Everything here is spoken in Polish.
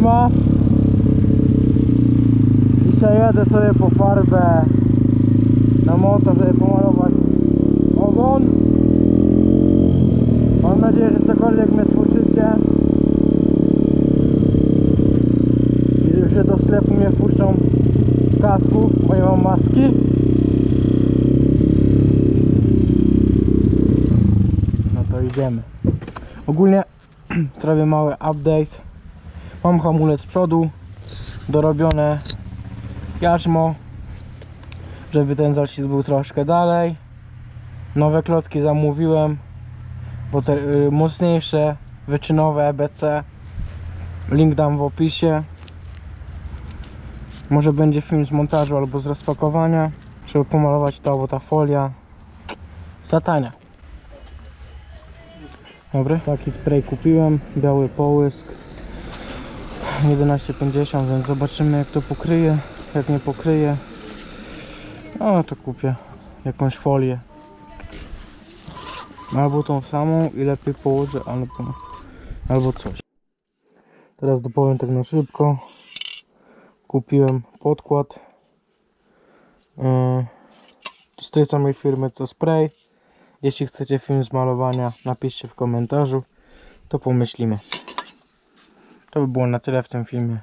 trzyma. Dzisiaj jadę sobie po farbę na moto, żeby pomalować ogon. Mam nadzieję, że cokolwiek mnie słyszycie. I że do sklepu mnie wpuszczą w kasku, bo nie mam maski. No to idziemy. Ogólnie zrobię mały update. Mam hamulec z przodu, dorobione jarzmo, żeby ten zacisk był troszkę dalej. Nowe klocki zamówiłem, bo te y, mocniejsze, wyczynowe EBC. Link dam w opisie. Może będzie film z montażu albo z rozpakowania, żeby pomalować to, bo ta folia za tania. Dobry. Taki spray kupiłem, biały połysk 11,50 więc zobaczymy jak to pokryje jak nie pokryje. No to kupię jakąś folię. Albo tą samą i lepiej położę albo, albo coś. Teraz dopowiem tak na szybko. Kupiłem podkład yy, z tej samej firmy co spray. Jeśli chcecie film z malowania napiszcie w komentarzu. To pomyślimy to by było na tyle w tym filmie